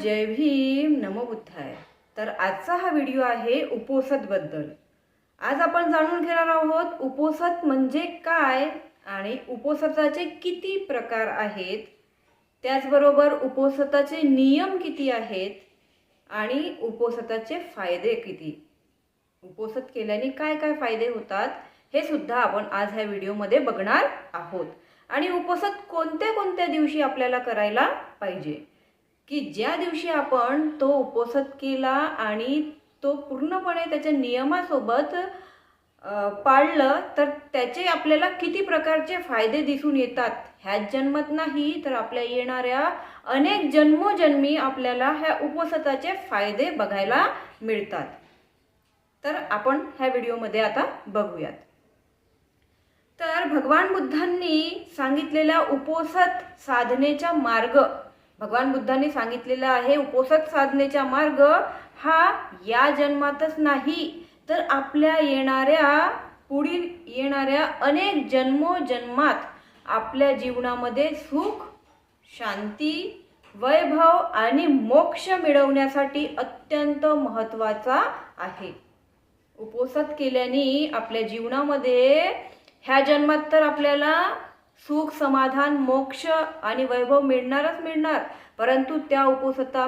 जय भीम नमो बुद्धाय. तर आजचा हा व्हिडिओ आहे उपोसतबद्दल. आज आपण जाणून घेणार आहोत उपोसत म्हणजे काय आणि उपोसताचे किती प्रकार आहेत. त्याचबरोबर उपोसताचे नियम किती आहेत आणि उपोसताचे फायदे किती. उपोसत केल्याने काय काय फायदे होतात हे सुद्धा आपण आज ह्या व्हिडिओमध्ये बघणार आहोत. आणि उपोसत कोणत्या कोणत्या दिवशी आपल्याला करायला पाहिजे? की ज्या दिवशी आपण तो उपोसत केला आणि तो पूर्णपणे त्याच्या नियमासोबत पाळलं तर त्याचे आपल्याला किती प्रकारचे फायदे दिसून येतात? ह्याच जन्मत नाही तर आपल्या येणाऱ्या अनेक जन्मोजन्मी आपल्याला ह्या उपसताचे फायदे बघायला मिळतात. तर आपण ह्या व्हिडिओमध्ये आता बघूयात. तर भगवान बुद्धांनी सांगितलेल्या उपोसत साधनेचा मार्ग भगवान बुद्धांनी सांगितलेला आहे उपोसत साधनेचा मार्ग हा या जन्मातच नाही. तर आपल्या येणाऱ्या पुढील येणाऱ्या अनेक जन्मोजन्मात आपल्या जीवनामध्ये सुख शांती वैभव आणि मोक्ष मिळवण्यासाठी अत्यंत महत्त्वाचा आहे. उपोसत केल्याने आपल्या जीवनामध्ये ह्या जन्मात तर आपल्याला सुख समाधान मोक्ष आणि वैभव मिळणारच मिळणार. परंतु त्या उपोसता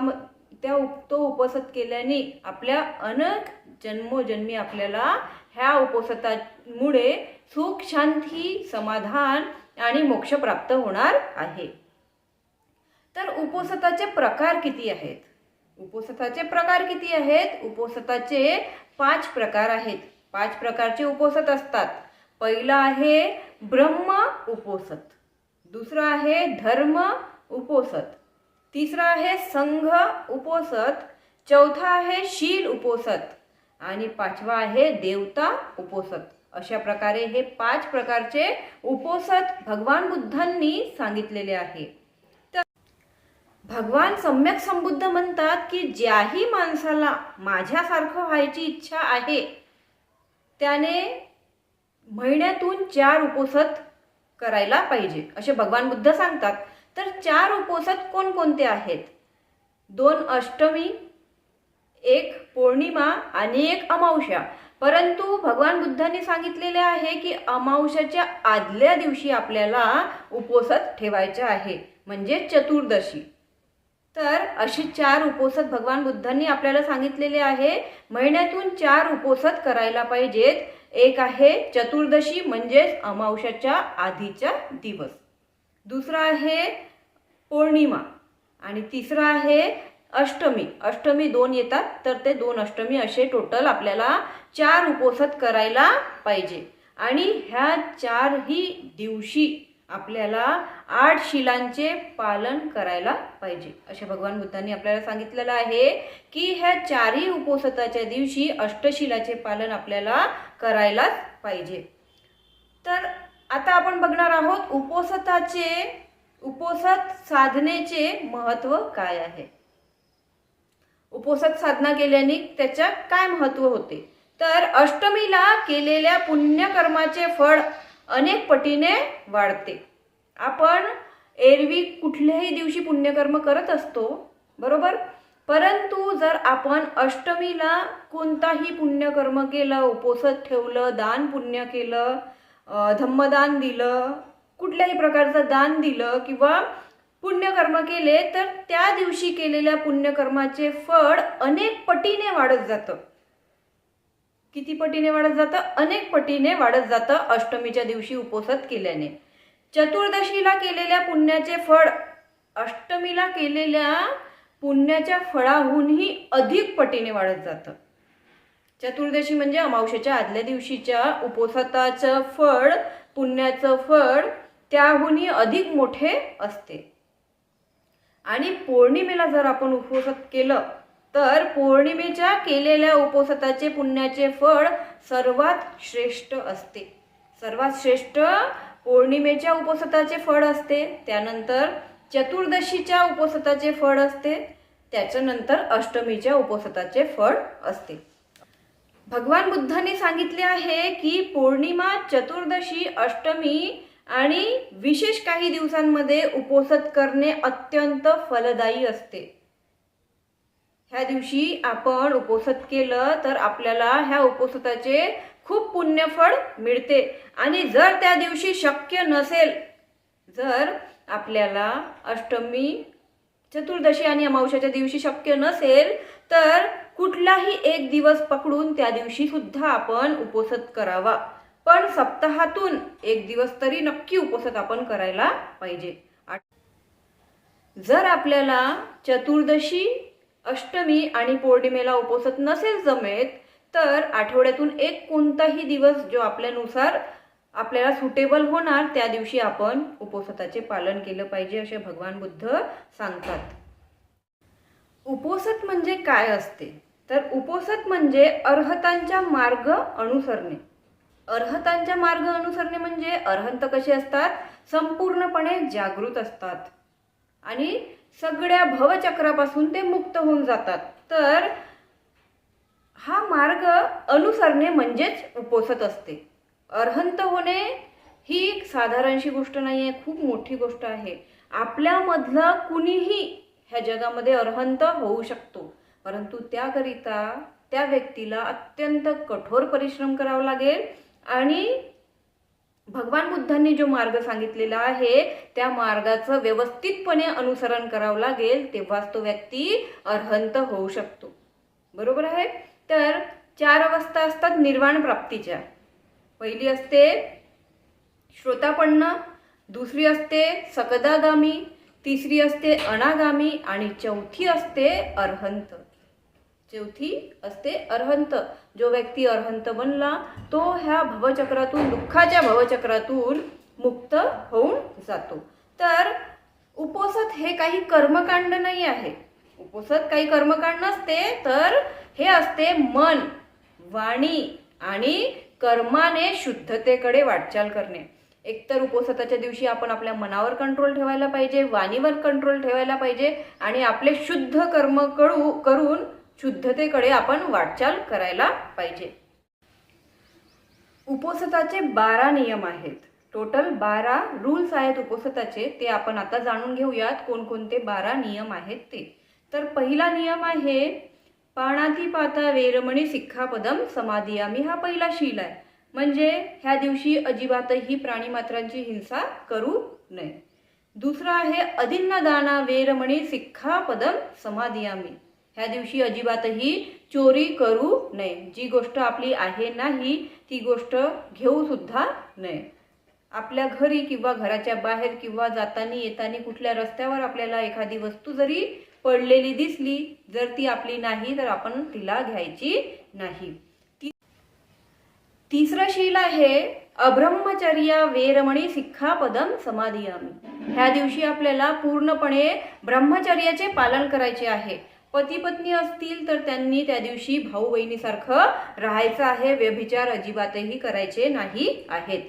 त्या उप तो उपसत केल्याने आपल्या अनेक जन्मोजन्मी आपल्याला ह्या उपसतामुळे सुख शांती समाधान आणि मोक्ष प्राप्त होणार आहे. तर उपोसताचे प्रकार किती आहेत? उपोसताचे प्रकार किती आहेत? उपोसताचे पाच प्रकार आहेत. पाच प्रकारचे उपोसत असतात. पहिला आहे ब्रह्म उपोसत. दुसरं आहे धर्म उपोसत. तिसरा आहे संघ उपोसत. चौथा आहे शील उपोसत. आणि पाचवा आहे देवता उपोसत. अशा प्रकारे हे पाच प्रकारचे उपोसत भगवान बुद्धांनी सांगितलेले आहे. तर भगवान सम्यक संबुद्ध म्हणतात की ज्याही माणसाला माझ्यासारखं व्हायची इच्छा आहे त्याने महिन्यातून चार उपोसत करायला पाहिजे असे भगवान बुद्ध सांगतात. तर चार उपोसत कोणकोणते आहेत? दोन अष्टमी एक पौर्णिमा आणि एक अमावस्या. परंतु भगवान बुद्धांनी सांगितलेले आहे की अमावस्याच्या आदल्या दिवशी आपल्याला उपोसत ठेवायचे आहे म्हणजे चतुर्दशी. तर अशी चार उपोसत भगवान बुद्धांनी आपल्याला सांगितलेले आहे महिन्यातून चार उपोसत करायला पाहिजेत. एक आहे चतुर्दशी म्हणजेच अमावश्याच्या आधीचा दिवस. दुसरा आहे पौर्णिमा आणि तिसरा आहे अष्टमी. अष्टमी दोन येतात तर ते दोन अष्टमी असे टोटल आपल्याला चार उपोसत करायला पाहिजे. आणि ह्या चारही दिवशी आपल्याला आठ शिलांचे पालन करायला पाहिजे. असे भगवान बुद्धांनी आपल्याला सांगितलेलं आहे की ह्या चारही उपोसताच्या दिवशी अष्टशिलाचे पालन आपल्याला करायलाच पाहिजे. तर आता आपण बघणार आहोत उपोसताचे उपोसत साधनेचे महत्त्व काय आहे? उपोसत साधना केल्याने त्याच्या काय महत्त्व होते? तर अष्टमीला केलेल्या पुण्यकर्माचे फळ अनेक पटीने वाढते. आपण एरवी कुठल्याही दिवशी पुण्यकर्म करत असतो बरोबर? परंतु जर आपण अष्टमीला कोणताही पुण्यकर्म केलं उपोसत ठेवलं दान पुण्य केलं धम्मदान दिलं कुठल्याही प्रकारचं दान दिलं किंवा पुण्यकर्म केले तर त्या दिवशी केलेल्या पुण्यकर्माचे फळ अनेक पटीने वाढत जातं. किती पटीने वाढत जातं? अनेक पटीने वाढत जातं अष्टमीच्या दिवशी उपोसत केल्याने. चतुर्दशीला केलेल्या पुण्याचे फळ अष्टमीला केलेल्या पुण्याच्या फळाहूनही अधिक पटीने वाढत जातं. चतुर्दशी म्हणजे अमावशेच्या आदल्या दिवशीच्या उपोसताचं फळ पुण्याचं फळ त्याहूनही अधिक मोठे असते. आणि पौर्णिमेला जर आपण उपवासात केलं तर पौर्णिमेच्या केलेल्या उपवासाचे पुण्याचे फळ सर्वात श्रेष्ठ असते. सर्वात श्रेष्ठ पौर्णिमेच्या उपवासाचे फळ असते. त्यानंतर चतुर्दशीच्या उपवासाचे फळ असते. त्याच्यानंतर अष्टमीच्या उपवासाचे फळ असते. भगवान बुद्धांनी सांगितले आहे की पौर्णिमा चतुर्दशी अष्टमी आणि विशेष काही दिवसांमध्ये उपोसत करणे अत्यंत फलदायी असते. ह्या दिवशी आपण उपोसत केलं तर आपल्याला ह्या उपोसताचे खूप पुण्यफळ मिळते. आणि जर त्या दिवशी शक्य नसेल जर आपल्याला अष्टमी चतुर्दशी आणि अमावश्याच्या दिवशी शक्य नसेल तर कुठलाही एक दिवस पकडून त्या दिवशी सुद्धा आपण उपोसत करावा. पण सप्ताहातून एक दिवस तरी नक्की उपोसत आपण करायला पाहिजे. जर आपल्याला चतुर्दशी अष्टमी आणि पौर्णिमेला उपोसत नसेल जमेत तर आठवड्यातून एक कोणताही दिवस जो आपल्यानुसार आपल्याला सुटेबल होणार त्या दिवशी आपण उपोसताचे पालन केलं पाहिजे असे भगवान बुद्ध सांगतात. उपोसत म्हणजे काय असते? तर उपोसत म्हणजे अर्हतांचा मार्ग अनुसरणे. अर्हतांचा मार्ग अनुसरणे म्हणजे अर्हंत कसे असतात? संपूर्णपणे जागृत असतात. आणि सगळ्या भवचक्रापासून ते मुक्त होऊन जातात. तर हा मार्ग अनुसरणे म्हणजेच उपोसत असते. अर्हंत होणे ही एक साधारणशी गोष्ट नाही आहे खूप मोठी गोष्ट आहे. आपल्यामधलं कुणीही ह्या जगामध्ये अर्हंत होऊ शकतो. परंतु त्याकरिता त्या व्यक्तीला अत्यंत कठोर परिश्रम करावा लागेल आणि भगवान बुद्धांनी जो मार्ग सांगितलेला आहे त्या मार्गाचं व्यवस्थितपणे अनुसरण करावं लागेल तेव्हाच तो व्यक्ती अर्हंत होऊ शकतो. बरोबर आहे? तर चार अवस्था असतात निर्वाण प्राप्तीच्या. पहिली असते श्रोतापन्न दुसरी असते सकदागामी तिसरी असते अनागामी आणि चौथी असते अर्हंत. चौथी असते अर्हंत. जो व्यक्ती अर्हंत बनला तो ह्या भवचक्रातून दुःखाच्या भवचक्रातून मुक्त होऊन जातो. तर उपोसत हे काही कर्मकांड नाही आहे. उपोसत काही कर्मकांड नसते तर हे असते मन वाणी आणि कर्माने शुद्धतेकडे वाटचाल करणे. एकतर उपोसताच्या दिवशी आपण आपल्या मनावर कंट्रोल ठेवायला पाहिजे वाणीवर कंट्रोल ठेवायला पाहिजे आणि आपले शुद्ध कर्म कळू करून शुद्धतेकडे आपण वाटचाल करायला पाहिजे. उपोसताचे बारा नियम आहेत. टोटल बारा रूल्स आहेत उपोसताचे ते आपण आता जाणून घेऊयात कोणकोणते बारा नियम आहेत ते. तर पहिला नियम आहे पाणाती पाता वेरमणी सिक्खापदम समाधियामी हा पहिला शील आहे. म्हणजे ह्या दिवशी अजिबातही प्राणीमात्रांची हिंसा करू नये. दुसरा आहे अदिन्न दाना वेरमणी सिक्खापदम समाधियामी ह्या दिवशी अजिबातही चोरी करू नये. जी गोष्ट आपली आहे नाही ती गोष्ट घेऊ सुद्धा नये. आपल्या घरी किंवा घराच्या बाहेर किंवा जाताना येताना कुठल्या रस्त्यावर आपल्याला एखादी वस्तू जरी पडलेली दिसली जर ती आपली नाही तर आपण तिला घ्यायची नाही. तिसरं शील आहे अब्रह्मचर्या वेरमणी सिक्खापदम समाधियामी. ह्या दिवशी आपल्याला पूर्णपणे ब्रह्मचर्याचे पालन करायचे आहे. पती पत्नी असतील तर त्यांनी त्या दिवशी भाऊ बहिणीसारखं राहायचं आहे. व्यभिचार अजिबातही करायचे नाही आहेत.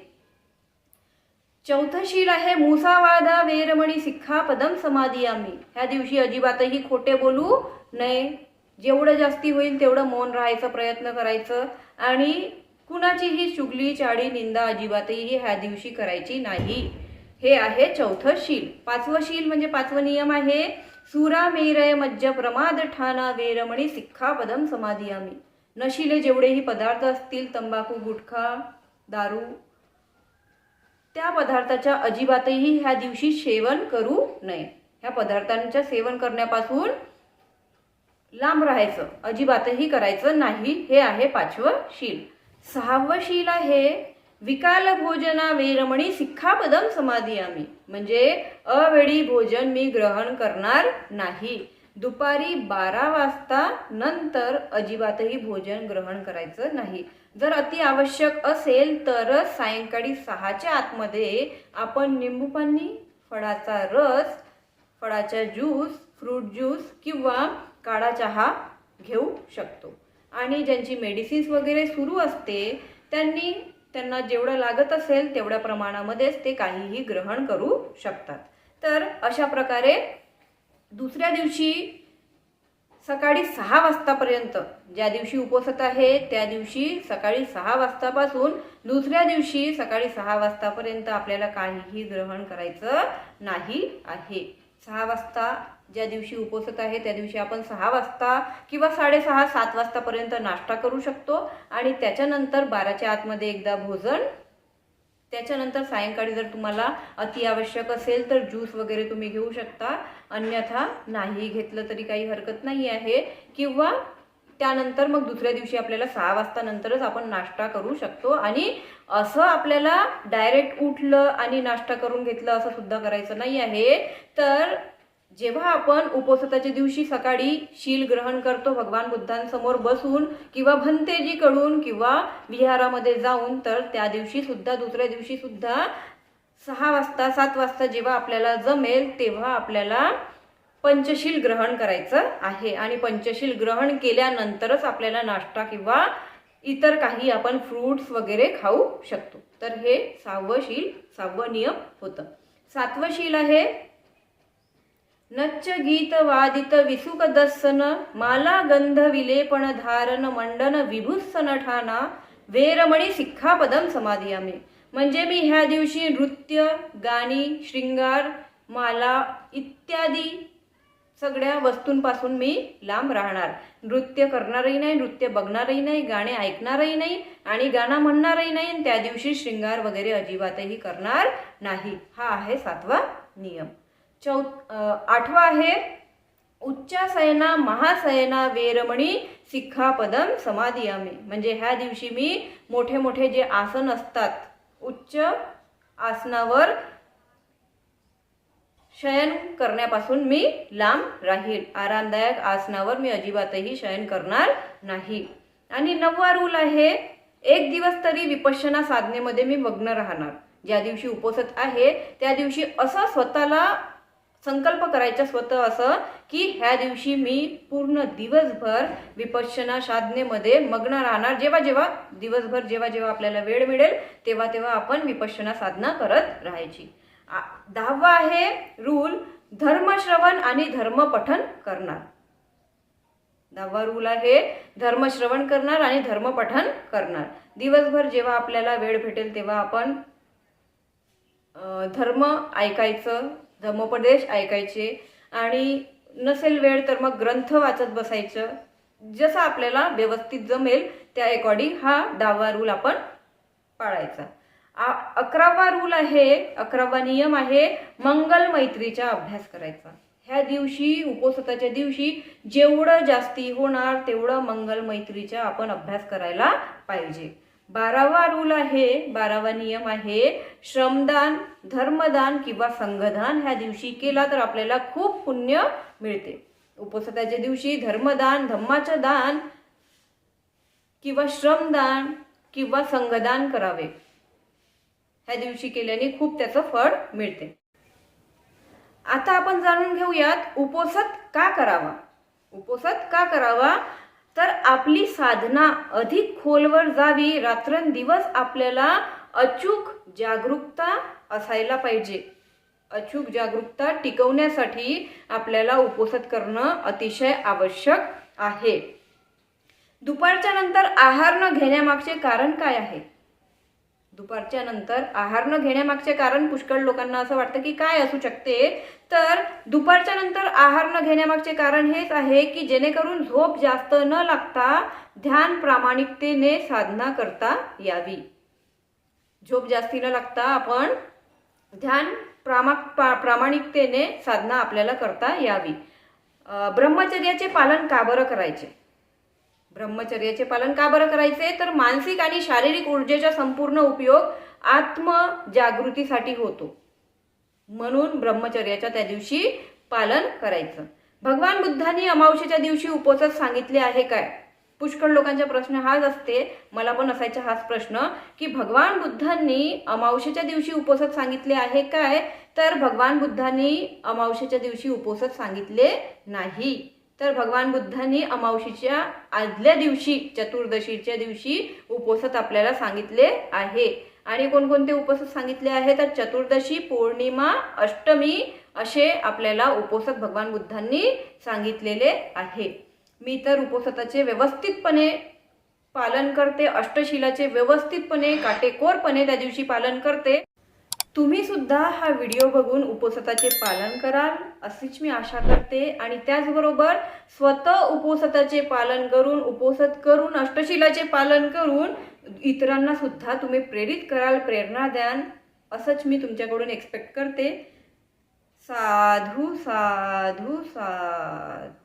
चौथं शील आहे मुसावादा वेरमणी सिक्खा पदम समाधी आम्ही. ह्या दिवशी अजिबातही खोटे बोलू नये. जेवढं जास्ती होईल तेवढं मौन राहायचा प्रयत्न करायचं. आणि कुणाचीही चुगली चाळी निंदा अजिबातही ह्या दिवशी करायची नाही. हे आहे चौथं शील. पाचवं शील म्हणजे पाचवं नियम आहे. सुरा मेरय मज्ज प्रमाद ठाणा वेरमणी सिक्खापदम समाधियामी. नशिले जेवढेही पदार्थ असतील तंबाखू गुटखा दारू त्या पदार्थाच्या अजिबातही ह्या दिवशी सेवन करू नये. ह्या पदार्थांच्या सेवन करण्यापासून लांब राहायचं अजिबातही करायचं नाही हे आहे पाचवं शील. सहावं शील आहे विकाल भोजना वेरमणी सिक्खापदम समाधियामी. म्हणजे अवेळी भोजन मी ग्रहण करणार नाही. दुपारी बारा वाजता नंतर अजिबातही भोजन ग्रहण करायचं नाही. जर अति आवश्यक असेल तरच सायंकाळी सहाच्या आतमध्ये आपण निंबू पाणी फळाचा रस फळाचा ज्यूस फ्रूट ज्यूस किंवा काळा चहा घेऊ शकतो. आणि ज्यांची मेडिसिन्स वगैरे सुरू असते त्यांनी त्यांना जेवढं लागत असेल तेवढ्या प्रमाणामध्येच ते काहीही ग्रहण करू शकतात. तर अशा प्रकारे दुसऱ्या दिवशी सकाळी सहा वाजतापर्यंत ज्या दिवशी उपसत आहे त्या दिवशी सकाळी सहा वाजतापासून दुसऱ्या दिवशी सकाळी सहा वाजतापर्यंत आपल्याला काहीही ग्रहण करायचं नाही आहे. सहा वाजता ज्या दिवशी उपोसत आहे त्या दिवशी आपण सहा वाजता किंवा साडेसहा सात वाजतापर्यंत नाश्ता करू शकतो. आणि त्याच्यानंतर बाराच्या आतमध्ये एकदा भोजन. त्याच्यानंतर सायंकाळी जर तुम्हाला अति आवश्यक असेल तर ज्यूस वगैरे तुम्ही घेऊ शकता. अन्यथा नाही घेतलं तरी काही हरकत नाही आहे. किंवा त्यानंतर मग दुसऱ्या दिवशी आपल्याला सहा वाजता नंतरच आपण नाश्ता करू शकतो. आणि असं आपल्याला डायरेक्ट उठलं आणि नाश्ता करून घेतलं असं सुद्धा करायचं नाही आहे. तर जेव्हा आपण उपोसताच्या दिवशी सकाळी शील ग्रहण करतो भगवान बुद्धांसमोर बसून किंवा भंतेजीकडून किंवा विहारामध्ये जाऊन तर त्या दिवशी सुद्धा दुसऱ्या दिवशी सुद्धा सहा वाजता सात वाजता जेव्हा आपल्याला जमेल तेव्हा आपल्याला पंचशील ग्रहण करायचं आहे. आणि पंचशील ग्रहण केल्यानंतरच आपल्याला नाश्ता किंवा इतर काही आपण फ्रूट्स वगैरे खाऊ शकतो. तर हे सहावं शील सहावं नियम होतं. सातवं शील आहे नच्च गीत वादित विसुक दस्सन माला गंध विलेपण धारण मंडन विभुत्सन ठाणा वेरमणी सिक्खापदम समाधियामे. म्हणजे मी ह्या दिवशी नृत्य गाणी शृंगार माला इत्यादी सगळ्या वस्तूंपासून मी लांब राहणार. नृत्य करणारही नाही नृत्य बघणारही नाही गाणे ऐकणारही नाही आणि गाणं म्हणणारही नाही आणि त्या दिवशी शृंगार वगैरे अजिबातही करणार नाही. हा आहे सातवा नियम. चौ आठवा आहे उच्चासयना महासयना वेरमणी सिक्खापदम समाधियामे. म्हणजे ह्या दिवशी मी मोठे मोठे जे आसन असतात उच्च आसनावर शयन करण्यापासून मी लांब राहील. आरामदायक आसनावर मी अजिबातही शयन करणार नाही. आणि नववा रूल आहे एक दिवस तरी विपश्यना साधनेमध्ये मी मग्न राहणार. ज्या दिवशी उपोसत आहे त्या दिवशी असं स्वतःला संकल्प करायचा स्वतः असं की ह्या दिवशी मी पूर्ण दिवसभर विपश्चना साधनेमध्ये मग्न राहणार. जेव्हा जेव्हा दिवसभर जेव्हा जेव्हा आपल्याला वेळ मिळेल तेव्हा तेव्हा आपण विपश्चना साधना करत राहायची. दहावा आहे रूल धर्मश्रवण आणि धर्मपठन करणार. दहावा रूल आहे धर्मश्रवण करणार आणि धर्मपठन करणार. दिवसभर जेव्हा आपल्याला वेळ भेटेल तेव्हा आपण धर्म ऐकायचं धर्मोपदेश ऐकायचे आणि नसेल वेळ तर मग ग्रंथ वाचत बसायचं. जसं आपल्याला व्यवस्थित जमेल त्या अकॉर्डिंग हा दहावा रूल आपण पाळायचा. आ- अकरावा रूल आहे अकरावा नियम आहे मंगल मैत्रीचा अभ्यास करायचा. ह्या दिवशी उपोसताच्या दिवशी जेवढं जास्ती होणार तेवढं मंगल मैत्रीचा आपण अभ्यास करायला पाहिजे. बारावा रूल आहे बारावा नियम आहे श्रमदान धर्मदान किंवा संघदान ह्या दिवशी केला तर आपल्याला खूप पुण्य मिळते. उपसताच्या दिवशी धर्मदान धम्माचं दान किंवा श्रमदान किंवा संघदान करावे. ह्या दिवशी केल्याने खूप त्याचं फळ मिळते. आता आपण जाणून घेऊयात उपोसत का करावा? उपोसत का करावा? तर आपली साधना अधिक खोलवर जावी. रात्रंदिवस आपल्याला अचूक जागरूकता असायला पाहिजे. अचूक जागरूकता टिकवण्यासाठी आपल्याला उपोषण करणं अतिशय आवश्यक आहे. दुपारच्या नंतर आहार न घेण्यामागचे कारण काय आहे? दुपारच्या नंतर आहार न घेण्यामागचे कारण पुष्कळ लोकांना असं वाटतं की काय असू शकते. तर दुपारच्या नंतर आहार न घेण्यामागचे कारण हेच आहे की जेणेकरून झोप जास्त न लागता ध्यान प्रामाणिकतेने साधना करता यावी. झोप जास्ती न लागता आपण ध्यान प्रामा प्रा- प्रामाणिकतेने साधना आपल्याला करता यावी. ब्रह्मचर्याचे पालन का बरं करायचे? ब्रह्मचर्याचे पालन का बरं करायचे? तर मानसिक आणि शारीरिक ऊर्जेचा संपूर्ण उपयोग आत्मजागृतीसाठी होतो. म्हणून ब्रह्मचर्याच्या त्या दिवशी पालन करायचं. भगवान बुद्धांनी अमावशेच्या दिवशी उपोषण सांगितले आहे काय? पुष्कळ लोकांचा प्रश्न हाच असते मला पण असायचा हाच प्रश्न की भगवान बुद्धांनी अमावशेच्या दिवशी उपोषण सांगितले आहे काय? तर भगवान बुद्धांनी अमावशेच्या दिवशी उपोषण सांगितले नाही. तर भगवान बुद्धांनी अमावशीच्या आदल्या दिवशी चतुर्दशीच्या दिवशी उपवासात आपल्याला सांगितले आहे. आणि कोणकोणते उपोषण सांगितले आहे? तर चतुर्दशी पौर्णिमा अष्टमी असे आपल्याला उपोषक भगवान बुद्धांनी सांगितलेले आहे. मी तर उपोसताचे व्यवस्थितपणे पालन करते अष्टशिलाचे व्यवस्थितपणे काटेकोरपणे त्या दिवशी पालन करते. तुम्ही सुद्धा हा व्हिडिओ बघून उपोसताचे पालन कराल अशीच मी आशा करते. आणि त्याचबरोबर स्वतः उपवासाचे पालन करून उपवास करून अष्टशिलाचे पालन करून इतरांना सुद्धा तुम्ही प्रेरित कराल प्रेरणा द्याल असंच मी तुमच्याकडून एक्सपेक्ट करते. साधू साधू साधू.